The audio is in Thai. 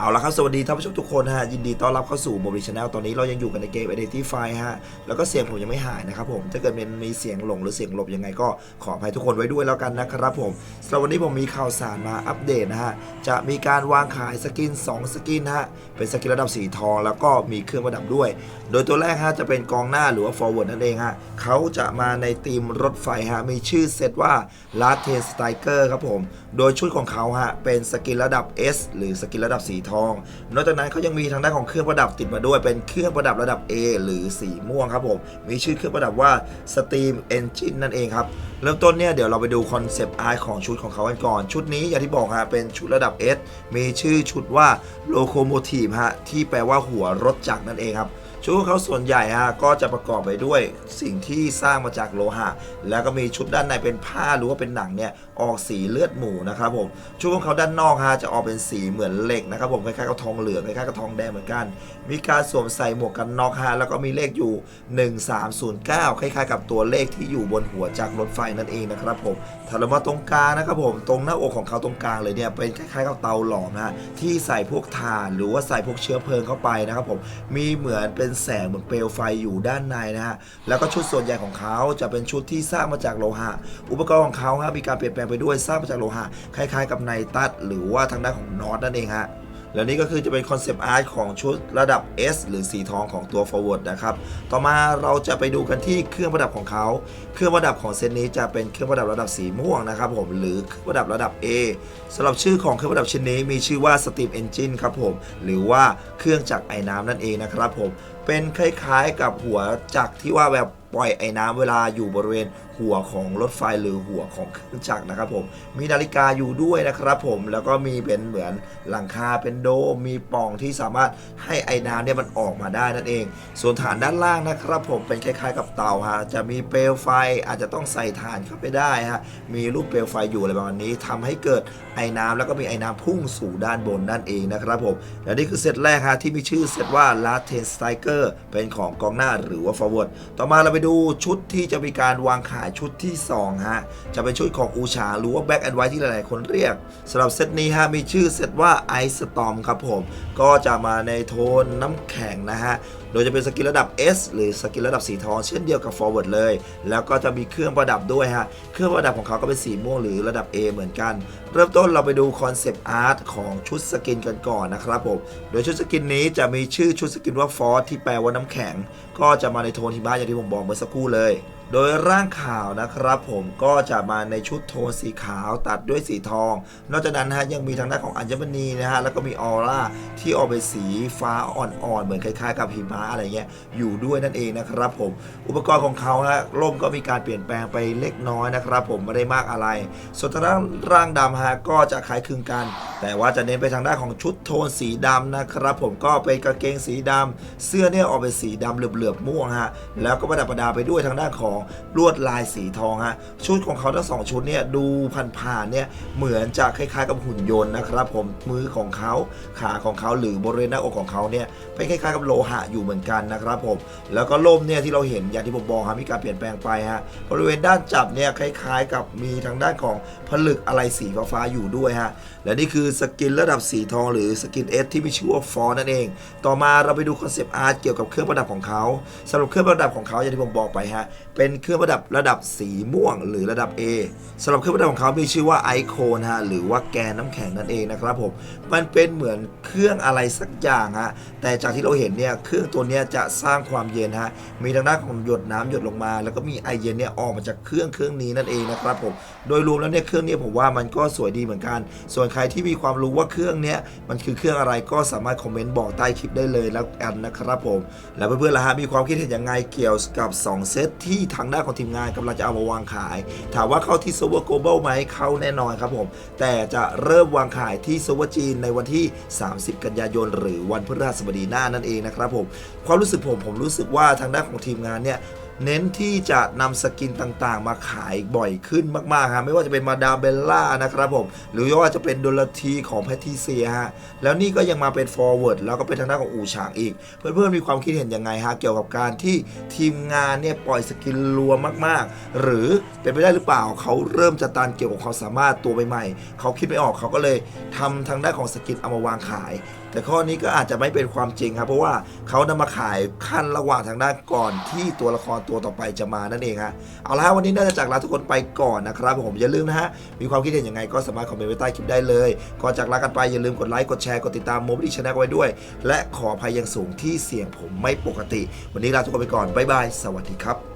เอาละครับ สวัสดีท่านผู้ชมทุกคนฮะ ยินดีต้อนรับเข้าสู่โมบิชแนลตอนนี้เรายังอยู่กันในเกม Identify ฮะ แล้วก็เสียงผมยังไม่หายนะครับผม ถ้าเกิดมันมีเสียงหลงหรือเสียงหลบยังไงก็ขออภัยทุกคนไว้ด้วยแล้วกันนะครับผมสำหรับวันนี้ผมมีข่าวสารมาอัปเดตนะฮะ จะมีการวางขายสกิน 2 สกินฮะ เป็นสกินระดับสีทอง แล้วก็มีเครื่องประดับด้วย โดยตัวแรกฮะจะเป็นกองหน้าหรือว่า forward นั่นเองฮะเขาจะมาในทีมรถไฟฮะ มีชื่อเซตว่า l a t e s t i k e r ครับผม โดยชุดของเขาฮะเป็นสกินระดับ S หรือสกินระดับสีทอง นอกจากนั้นเขายังมีทางด้านของเครื่องประดับติดมาด้วย เป็นเครื่องประดับระดับ A หรือสีม่วงครับผม มีชื่อเครื่องประดับว่า Steam Engine นั่นเองครับ เริ่มต้นเนี่ยเดี๋ยวเราไปดูคอนเซปต์อาร์ของชุดของเขากันก่อน ชุดนี้อย่างที่บอกฮะเป็นชุดระดับ S มีชื่อชุดว่า Locomotive ฮะที่แปลว่าหัวรถจักรนั่นเองครับ ชุดของเขาส่วนใหญ่ฮะก็จะประกอบไปด้วยสิ่งที่สร้างมาจากโลหะ แล้วก็มีชุดด้านในเป็นผ้าหรือว่าเป็นหนังเนี่ยออกสีเลือดหมูนะครับผมชุดของเขาด้านนอกฮะจะออกเป็นสีเหมือนเหล็กนะครับผมคล้ายๆกับทองเหลืองคล้ายๆกับทองแดงเหมือนกัน มีการสวมใส่หมวกกันน็อกฮะแล้วก็มีเลขอยู่ 1309 คล้ายๆ กับตัวเลขที่อยู่บนหัวจากรถไฟนั่นเองนะครับผมถ้าเรามาตรงกลางนะครับผมตรงหน้าอกของเขาตรงกลางเลยเนี่ยเป็นคล้ายๆกับเตาหลอมนะฮะที่ใส่พวกถ่านหรือว่าใส่พวกเชื้อเพลิงเข้าไปนะครับผมมีเหมือนเป็นแสงเหมือนเปลวไฟอยู่ด้านในนะฮะแล้วก็ชุดส่วนใหญ่ของเขาจะเป็นชุดที่สร้างมาจากโลหะ อุปกรณ์ของเขาฮะมีการเปลี่ยนแปลงไปด้วยสร้างมาจากโลหะคล้ายๆ กับไนตัสหรือว่าทางด้านของนอตนั่นเองฮะ และนี่ก็คือจะเป็นคอนเซปต์อาร์ตของชุดระดับ S หรือสีทองของตัว forward นะครับ ต่อมาเราจะไปดูกันที่เครื่องประดับของเขา เครื่องประดับของเซตนี้จะเป็นเครื่องประดับระดับสีม่วงนะครับผม หรือเครื่องประดับระดับ A สำหรับชื่อของเครื่องประดับชิ้นนี้มีชื่อว่า Steam Engine ครับผม หรือว่าเครื่องจักรไอ้น้ำนั่นเองนะครับผม เป็นคล้ายๆกับหัวจักรที่ว่าแบบ ปล่อยไอ้น้ำเวลาอยู่บริเวณหัวของรถไฟหรือหัวของเครื่องจักรนะครับผมมีนาฬิกาอยู่ด้วยนะครับผมแล้วก็มีเป็นเหมือนหลังคาเป็นโดมมีป่องที่สามารถให้ไอ้น้ำเนี่ยมันออกมาได้นั่นเอง ส่วนฐานด้านล่างนะครับผมเป็นคล้ายๆกับเตาฮะจะมีเปลวไฟอาจจะต้องใส่ถ่านเข้าไปได้ฮะมีรูปเปลวไฟอยู่อะไรประมาณนี้ทำให้เกิดไอ้น้ำแล้วก็มีไอ้น้ำพุ่งสู่ด้านบนนั่นเองนะครับผมและนี่คือเซตแรกฮะที่มีชื่อเซตว่า l a t e n Striker เป็นของกองหน้าหรือว่า forward ต่อมาเราไปดูชุดที่จะมีการวางขายชุดที่2ฮะจะเป็นชุดของอูชาหรือว่า Black and White ที่หลายๆ คนเรียกสำหรับเซตนี้ฮะมีชื่อเซตว่า Ice Storm ครับผม ก็จะมาในโทนน้ำแข็งนะฮะโดยจะเป็นสกิลระดับ S หรือสกิลระดับสีทองเช่นเดียวกับ forward เลย แล้วก็จะมีเครื่องประดับด้วยฮะ เครื่องประดับของเขาก็เป็นสีม่วงหรือระดับ A เหมือนกัน เริ่มต้นเราไปดูคอนเซปต์อาร์ตของชุดสกินกันก่อนนะครับผม โดยชุดสกินนี้จะมีชื่อชุดสกินว่าฟอสที่แปลว่าน้ำแข็ง ก็จะมาในโทนที่บ้าอย่างที่ผมบอกเมื่อสักครู่เลย โดยร่างข่าวนะครับผมก็จะมาในชุดโทนสีขาวตัดด้วยสีทอง นอกจากนั้นนะฮะยังมีทางด้านของอัญมณีนะฮะแล้วก็มีออร่าที่ออกเป็นสีฟ้าอ่อนๆ เหมือนคล้ายๆ กับหิมะอะไรเงี้ยอยู่ด้วยนั่นเองนะครับผม อุปกรณ์ของเขาฮะร่มก็มีการเปลี่ยนแปลงไปเล็กน้อยนะครับผมไม่ได้มากอะไร ส่วนทางด้านร่างดำฮะก็จะคล้ายคลึงกัน แต่ว่าจะเน้นไปทางด้านของชุดโทนสีดำนะครับผมก็เป็นกางเกงสีดำเสื้อเนี่ยออกเป็นสีดำเหลือบๆม่วงฮะแล้วก็ประดับประดาไปด้วยทางด้านของลวดลายสีทองฮะชุดของเขาทั้งสองชุดเนี่ยดูผ่านๆเนี่ยเหมือนจะคล้ายๆกับหุ่นยนต์นะครับผมมือของเขาขาของเขาหรือบริเวณหน้าอกของเขาเนี่ยเป็นคล้ายๆกับโลหะอยู่เหมือนกันนะครับผมแล้วก็ล่มเนี่ยที่เราเห็นอย่างที่ผมบอกฮะมีการเปลี่ยนแปลงไปฮะบริเวณด้านจับเนี่ยคล้ายๆ กับมีทางด้านของผลึกอะไรสีฟ้าๆอยู่ด้วยฮะและนี่คือสกินระดับสีทองหรือสกินเอสที่มีชื่อว่าฟอร์นั่นเอง ต่อมาเราไปดูคอนเซปต์อาร์ตเกี่ยวกับเครื่องประดับของเขาสำหรับเครื่องประดับของเขาอย่างที่ผมบอกไปฮะเเป็นเครื่องประดับระดับสีม่วงหรือระดับ A สำหรับเครื่องประดับของเขามีชื่อว่าไอโคนฮะหรือว่าแกนน้ำแข็งนั่นเองนะครับผมมันเป็นเหมือนเครื่องอะไรสักอย่างฮะแต่จากที่เราเห็นเนี่ยเครื่องตัวนี้จะสร้างความเย็นฮะมีทางด้านของหยดน้ำหยดลงมา แล้วก็มีไอเย็นเนี่ยออกมาจากเครื่องเครื่องนี้นั่นเองนะครับผมโดยรวมแล้วเนี่ยเครื่องนี้ผมว่ามันก็สวยดีเหมือนกัน ส่วนใครที่มีความรู้ว่าเครื่องเนี้ยมันคือเครื่องอะไรก็สามารถคอมเมนต์บอกใต้คลิปได้เลยแล้วกันนะครับผม แล้วเพื่อนๆล่ะฮะมีความคิดเห็นยังไงเกี่ยวกับ 2 เซตที่ทางด้านของทีมงานกำลังจะเอามาวางขาย ถามว่าเข้าที่ s e r v e r global ไหมเข้าแน่นอนครับผม แต่จะเริ่มวางขายที่ s e r v e r จีนในวันที่ 30 กันยายน หรือวันพฤหัสบดีหน้านั่นเองนะครับผมความรู้สึกผมผมรู้สึกว่าทางด้านของทีมงานเนี่ย เน้นที่จะนำสกินต่างๆ มาขายบ่อยขึ้นมากๆฮะไม่ว่าจะเป็นมาดามเบลล่านะครับผม หรือว่าจะเป็นโดลทีของแพทิเซียฮะแล้วนี่ก็ยังมาเป็น forward แล้วก็เป็นทางด้านของอูฉางอีก เพื่อนๆมีความคิดเห็นยังไงฮะเกี่ยวกับการที่ทีมงานเนี่ยปล่อยสกินรัวมากๆ หรือเป็นไปได้หรือเปล่าเขาเริ่มจะตันเกี่ยวกับความสามารถตัวใหม่ๆเขาคิดไม่ออกเขาก็เลยทำทางด้านของสกินเอามาวางขาย แต่ข้อนี้ก็อาจจะไม่เป็นความจริงครับ เพราะว่าเขานำมาขายขั้นระหว่างทางด้านก่อนที่ตัวละครตัวต่อไปจะมานั่นเองฮะเอาละฮะวันนี้น่าจะจากลาทุกคนไปก่อนนะครับผมอย่าลืมนะฮะมีความคิดเห็นยังไงก็สามารถคอมเมนต์ไว้ใต้คลิปได้เลยก่อนจากลากันไปอย่าลืมกดไลค์กดแชร์กดติดตามโมบิลี่ชาแนลไว้ด้วย และขออภัยอยังสูงที่เสียงผมไม่ปกติ วันนี้ลาทุกคนไปก่อนบ๊ายบายสวัสดีครับ